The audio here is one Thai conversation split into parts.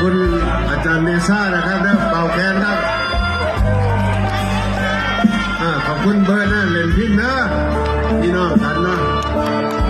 คุณอาจารย์เนซ่านะครับนะเป่าแคนครับขอบคุณเบอร์นะเล่นพินนะพี่น้องกันนะ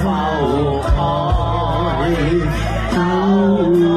เฝ้าคอยเขา